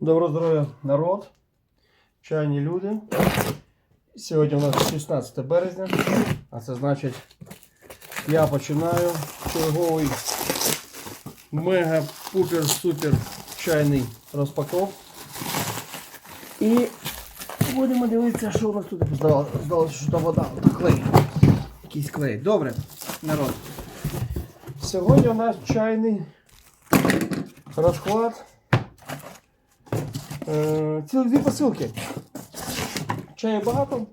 Доброго здоров'я, народ, чайні люди. Сьогодні у нас 16 березня, а це значить, я починаю черговий мега-пупер-супер чайний розпаков. І будемо дивитися, що у нас тут здалося, що вода, клей. Якийсь клей. Добре, народ. Сьогодні у нас чайний розклад. Е, Цілих дві посилки. Чаю багато,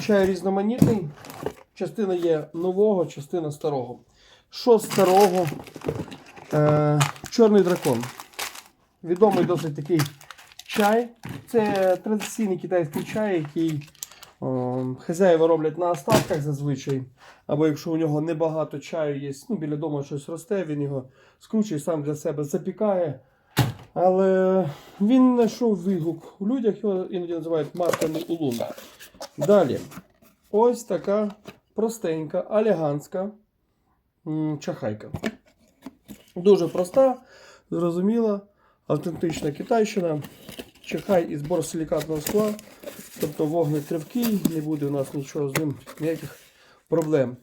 чай різноманітний. Частина є нового, частина старого. Що старого? Е, Чорний дракон. Відомий досить такий чай. Це традиційний китайський чай, який о, хазяїва роблять на остатках зазвичай. Або якщо у нього небагато чаю є, ну, біля дому щось росте, він його скручує сам для себе запікає. Але він знайшов відгук у людях, його іноді називають масляний улун. Далі. Ось така простенька, елегантська м, чахайка. Дуже проста, зрозуміла, автентична китайщина. Чахай із борсилікатного скла. Тобто вогник тривкий, не буде у нас нічого з ним, ніяких проблем.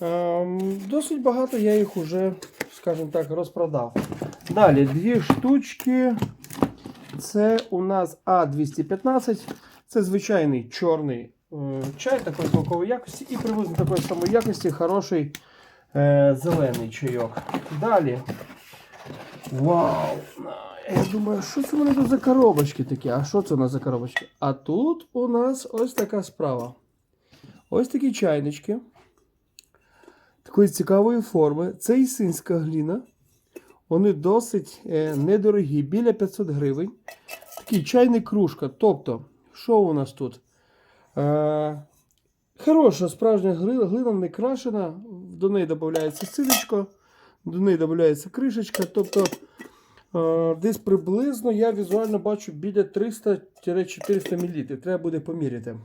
Ем, досить багато я їх уже, скажімо так, розпродав. Далі дві штучки. Це у нас А215. Це звичайний чорний е, чай такої смакової якості і приблизно такої самої якості хороший е, зелений чайок. Далі. Вау! Я думаю, що це мене тут за коробочки такі? А що це у нас за коробочки? А тут у нас ось така справа. Ось такі чайнички. Такої цікавої форми. Це ісинська гліна. Вони досить е, недорогі, біля 500 гривень. Такий чайник кружка. Тобто, що у нас тут? Е, хороша справжня гли- глина, не крашена. До неї додається силечко, до неї додається кришечка. Тобто, е, десь приблизно я візуально бачу біля 300-400 мл. Треба буде поміряти.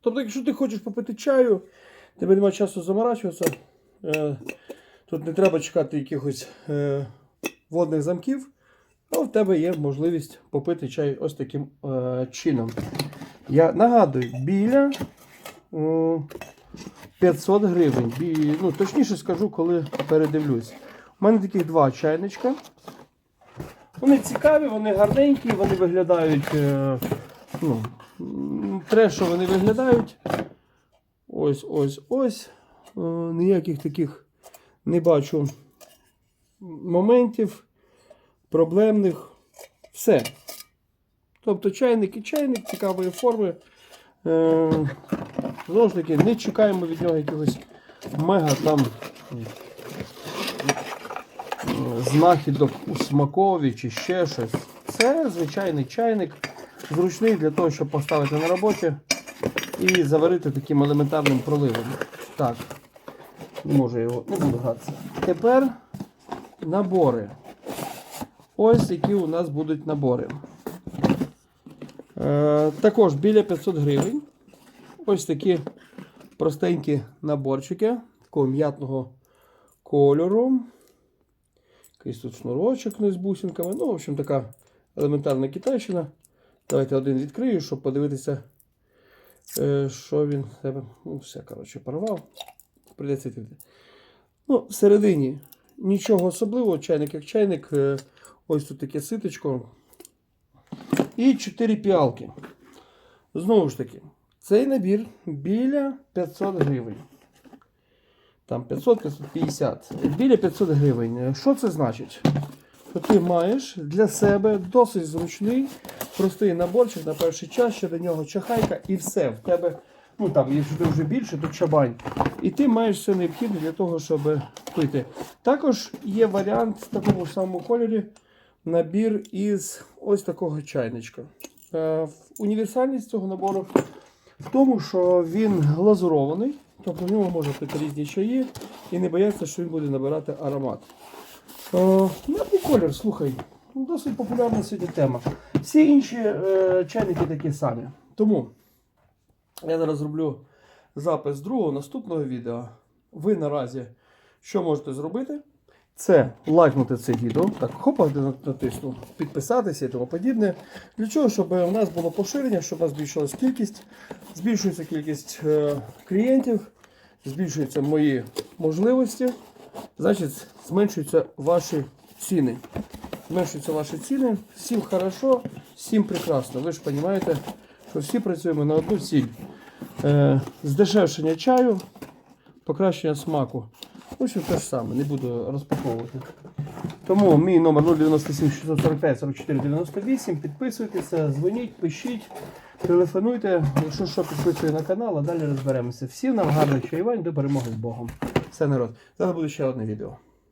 Тобто, якщо ти хочеш попити чаю, тебе немає часу заморачуватися. Е, Тут не треба чекати якихось е, водних замків, а в тебе є можливість попити чай ось таким е, чином. Я нагадую, біля е, 500 гривень. Бі, ну, точніше скажу, коли передивлюсь. У мене таких два чайничка. Вони цікаві, вони гарненькі, вони виглядають. Е, ну, трешо вони виглядають. Ось, ось, ось. Е, ніяких таких не бачу моментів проблемних. Все. Тобто чайник і чайник цікавої форми. Е, знову ж таки, не чекаємо від нього якихось мега там е, знахідок у смакові чи ще щось. Це звичайний чайник, зручний для того, щоб поставити на роботі і заварити таким елементарним проливом. Так, не можу його, не буду гратися. Тепер набори. Ось які у нас будуть набори. Е, також біля 500 гривень. Ось такі простенькі наборчики такого м'ятного кольору. Якийсь тут шнурочок не з бусинками. Ну, в общем, така елементарна китайщина. Давайте один відкрию, щоб подивитися, е, що він себе. Ну, все, коротше, порвав. Придеться. Ну, всередині нічого особливого, чайник як чайник. Е, Ось тут таке ситочко. І 4 піалки. Знову ж таки, цей набір біля 500 гривень. Там 500-550. Біля 500 гривень. Що це значить? Що ти маєш для себе досить зручний, простий наборчик на перший час, ще до нього чахайка і все. В тебе, ну там, якщо ти вже більше, то чабань. І ти маєш все необхідне для того, щоб пити. Також є варіант в такому самому кольорі набір із ось такого чайничка. Е, Універсальність цього набору в тому, що він глазурований, тобто в ньому можна пити різні чаї і не бояться, що він буде набирати аромат. Е, М'ятний колір, слухай, досить популярна сьогодні тема. Всі інші е, чайники такі самі. Тому я зараз зроблю запис другого наступного відео. Ви наразі що можете зробити? це лайкнути це відео. Так, хопа, натиснув, підписатися і тому подібне. Для чого? Щоб у нас було поширення, щоб у нас збільшилась кількість, збільшується кількість е, клієнтів, збільшуються мої можливості, значить зменшуються ваші ціни. Зменшуються ваші ціни, всім хорошо, всім прекрасно. Ви ж розумієте, що всі працюємо на одну ціль. Е, здешевшення чаю, покращення смаку. В общем, те ж саме, не буду розпаковувати. Тому мій номер 097 645 44 98. Підписуйтеся, дзвоніть, пишіть, телефонуйте. Якщо що, підписуйте на канал, а далі розберемося. Всім нам гарних чаювань, до перемоги з Богом. Все народ. Зараз буде ще одне відео.